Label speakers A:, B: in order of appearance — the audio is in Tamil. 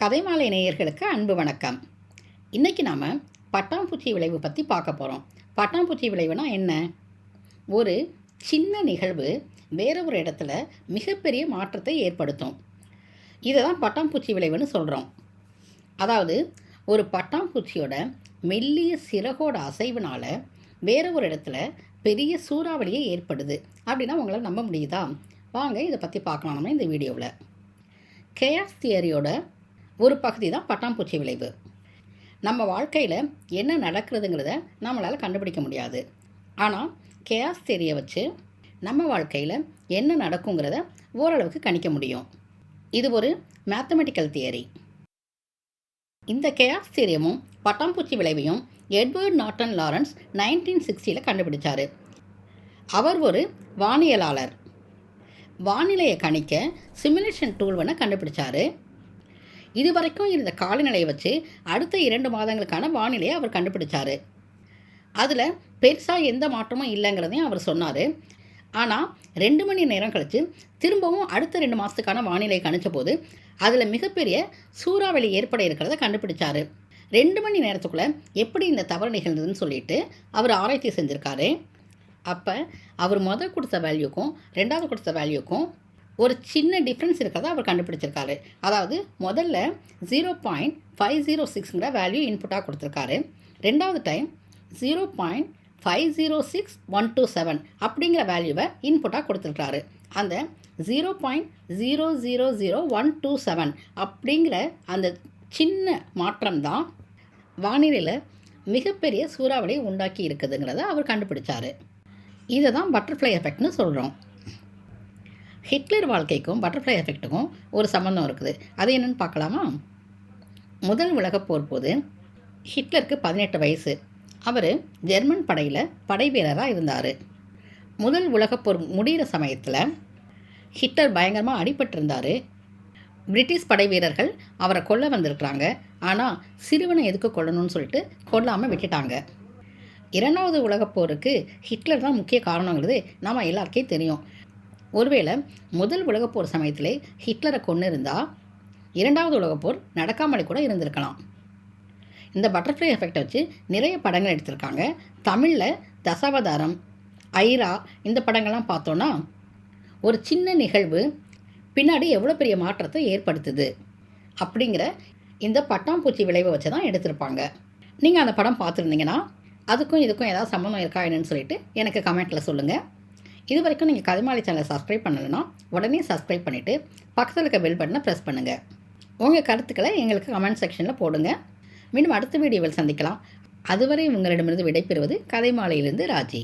A: கதைமாலை நேயர்களுக்கு அன்பு வணக்கம். இன்றைக்கி நாம் பட்டாம்பூச்சி விளைவு பற்றி பார்க்க போகிறோம் பட்டாம்பூச்சி விளைவுனா என்ன? ஒரு சின்ன நிகழ்வு வேற ஒரு இடத்துல மிகப்பெரிய மாற்றத்தை ஏற்படுத்தும். இதை தான் பட்டாம்பூச்சி விளைவுன்னு சொல்கிறோம் அதாவது ஒரு பட்டாம்பூச்சியோட மெல்லிய சிறகோட அசைவுனால் வேற ஒரு இடத்துல பெரிய சூறாவளியை ஏற்படுது அப்படின்னா உங்களால் நம்ப முடியுதா? வாங்க இதை பற்றி பார்க்கலாம் நம்ம இந்த வீடியோவில்? கேஆஸ் தியரியோட ஒரு பகுதி தான் பட்டாம்பூச்சி விளைவு. நம்ம வாழ்க்கையில் என்ன நடக்கிறதுங்கிறத நம்மளால் கண்டுபிடிக்க முடியாது. ஆனால் கேஸ் தியரியை வச்சு நம்ம வாழ்க்கையில் என்ன நடக்குங்கிறத ஓரளவுக்கு கணிக்க முடியும். இது ஒரு மேத்தமெட்டிக்கல் தியரி இந்த கேஸ் தியரியமும் பட்டாம்பூச்சி விளைவையும் எட்வர்ட் நாட்டன் லாரன்ஸ் நைன்டீன் சிக்ஸ்டியில் கண்டுபிடிச்சார். அவர் ஒரு வானியலாளர். வானிலையை கணிக்க சிமுலேஷன் டூல் ஒன்று கண்டுபிடிச்சாரு. இது வரைக்கும் இருந்த காலநிலையை வச்சு அடுத்த இரண்டு மாதங்களுக்கான வானிலையை அவர் கண்டுபிடிச்சார். அதில் பெருசாக எந்த மாற்றமும் இல்லைங்கிறதையும் அவர் சொன்னார். ஆனால் ரெண்டு மணி நேரம் கழித்து திரும்பவும் அடுத்த ரெண்டு மாதத்துக்கான வானிலை கணிச்ச போது அதில் மிகப்பெரிய சூறாவளி ஏற்பட இருக்கிறத கண்டுபிடிச்சார். ரெண்டு மணி நேரத்துக்குள்ளே எப்படி இந்த தவறு நிகழ்ந்ததுன்னு சொல்லிட்டு அவர் ஆராய்ச்சி செஞ்சுருக்காரு. அப்போ அவர் முதல் கொடுத்த வேல்யூக்கும் ரெண்டாவது கொடுத்த வேல்யூக்கும் ஒரு சின்ன டிஃப்ரென்ஸ் இருக்கிறத அவர் கண்டுபிடிச்சிருக்காரு. அதாவது முதல்ல ஜீரோ பாயிண்ட் ஃபைவ் ஜீரோ சிக்ஸுங்கிற வேல்யூ இன்புட்டாக கொடுத்துருக்காரு. ரெண்டாவது time zero point five zero six one two seven அப்படிங்கிற வேல்யூவை இன்புட்டாக கொடுத்துருக்காரு அந்த zero point zero zero zero one two seven அப்படிங்கிற அந்த சின்ன மாற்றம் தான் வானிலையில் மிகப்பெரிய சூறாவளியை உண்டாக்கி இருக்குதுங்கிறத அவர் கண்டுபிடிச்சார். இதை தான் பட்டர்ஃப்ளை எஃபெக்ட்னு சொல்கிறோம் ஹிட்லர் வாழ்க்கைக்கும் பட்டர்ஃப்ளை எஃபெக்ட்டுக்கும் ஒரு சம்மந்தம் இருக்குது. அது என்னென்னு பார்க்கலாமா? முதல் உலகப் போர் போது ஹிட்லருக்கு பதினெட்டு வயசு. அவர் ஜெர்மன் படையில் படை வீரராக இருந்தார். முதல் உலகப் போர் முடிகிற சமயத்தில் ஹிட்லர் பயங்கரமாக அடிபட்டிருந்தார். பிரிட்டிஷ் படை வீரர்கள் அவரை கொல்ல வந்திருக்கிறாங்க. ஆனால் சிறுவனை எதுக்கு கொல்லணும்னு சொல்லிட்டு கொல்லாமல் விட்டுட்டாங்க. இரண்டாவது உலகப் போருக்கு ஹிட்லர் தான் முக்கிய காரணங்கிறது நாம் எல்லாருக்கே தெரியும். ஒருவேளை முதல் உலகப்போர் சமயத்திலே ஹிட்லரை கொண்டு இருந்தால் இரண்டாவது உலகப்போர் நடக்காமலே கூட இருந்திருக்கலாம். இந்த பட்டர்ஃப்ளை எஃபெக்டை வச்சு நிறைய படங்கள் எடுத்திருக்காங்க. தமிழில் தசாவதாரம் ஐரா இந்த படங்கள்லாம் பார்த்தோன்னா ஒரு சின்ன நிகழ்வு பின்னாடி எவ்வளோ பெரிய மாற்றத்தை ஏற்படுத்துது அப்படிங்கிற இந்த பட்டாம்பூச்சி விளைவை வச்சு தான் எடுத்திருப்பாங்க. நீங்கள் அந்த படம் பார்த்துருந்தீங்கன்னா அதுக்கும் இதுக்கும் ஏதாவது சம்மந்தம் இருக்கா என்னன்னு சொல்லிட்டு எனக்கு கமெண்ட்டில் சொல்லுங்கள் இது வரைக்கும் நீங்கள் கதைமாலை சேனலை சப்ஸ்கிரைப் பண்ணலைன்னா உடனே சப்ஸ்கிரைப் பண்ணிவிட்டு பக்கத்தில் இருக்க பெல் பட்டனை ப்ரெஸ் பண்ணுங்கள் உங்கள் கருத்துக்களை எங்களுக்கு கமெண்ட் செக்ஷனில் போடுங்க. மீண்டும் அடுத்த வீடியோவில் சந்திக்கலாம். அதுவரை உங்களிடமிருந்து விடைபெறுவது கதைமாலையிலிருந்து ராஜி.